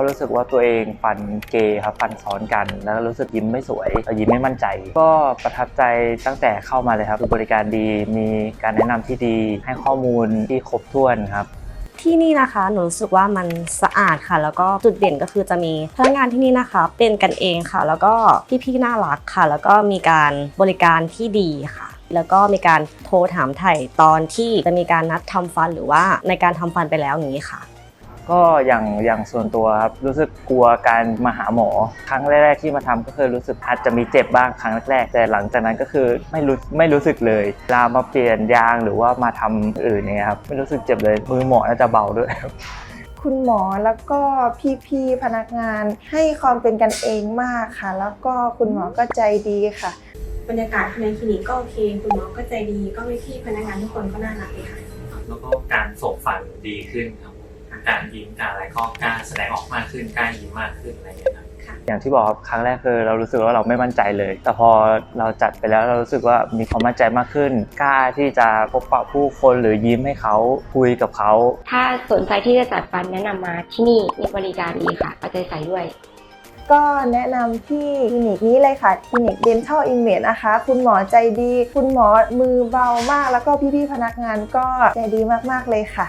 ็รู้สึกว่าตัวเองฟันเกย์ครับฟันซ้อนกัน แล้วก็รู้สึกยิ้มไม่สวยยิ้มไม่มั่นใจ ก็ประทับใจตั้งแต่เข้ามาเลยครับบริการดีมีการแนะนำที่ดีให้ข้อมูลที่ครบถ้วนครับที่นี่นะคะหนูรู้สึกว่ามันสะอาดค่ะ แล้วก็จุดเด่นก็คือจะมีพนักงานที่นี่นะคะ เป็นกันเองค่ะ แล้วก็พี่ๆน่ารักค่ะ แล้วก็มีการบริการที่ดีค่ะ แล้วก็มีการโทรถามไถ่ตอนที่จะมีการนัดทำฟันหรือว่าในการทำฟันไปแล้วอย่างนี้ค่ะ ก็อย่างอย่างส่วนตัวครับรู้สึกกลัวการมาหาหมอ ครั้งแรกๆที่มาทำก็คือรู้สึกอาจจะมีเจ็บบ้างครั้งแรกๆแต่หลังจากนั้นก็คือไม่รู้ไม่รู้สึกเลยเวลามาเปลี่ยนยางหรือว่ามาทำอื่นเนี่ยครับไม่รู้สึกเจ็บเลยมือหมอน่าจะเบาด้วยคุณหมอแล้วก็พี่ๆพนักงานให้ความเป็นกันเองมากค่ะ แล้วก็คุณหมอก็ใจดีค่ะ บรรยากาศภายในคลินิกก็โอเค คุณหมอก็ใจดี ก็พี่ๆพนักงานทุกคนก็น่ารักเลยค่ะ แล้วก็การโสบฟันดีขึ้นครับ การยิ้มการอะไรก็กล้าแสดงออกมากขึ้นกล้ายิ้มมากขึ้นอะไรอย่างเงี้ยครับอย่างที่บอกครับครั้งแรกคือเรารู้สึกว่าเราไม่มั่นใจเลย แต่พอเราจัดไปแล้วเรารู้สึกว่ามีความมั่นใจมากขึ้น กล้าที่จะพบปะผู้คนหรือยิ้มให้เขาคุยกับเขา ถ้าสนใจที่จะจัดฟันแนะนำมาที่นี่มีบริการดีค่ะเอาใจใส่ด้วย ก็แนะนำที่คลินิกนี้เลยค่ะ คลินิก Dental Image นะคะ คุณหมอใจดี คุณหมอมือเบามาก แล้วก็พี่ๆพนักงานก็ใจดีมากๆเลยค่ะ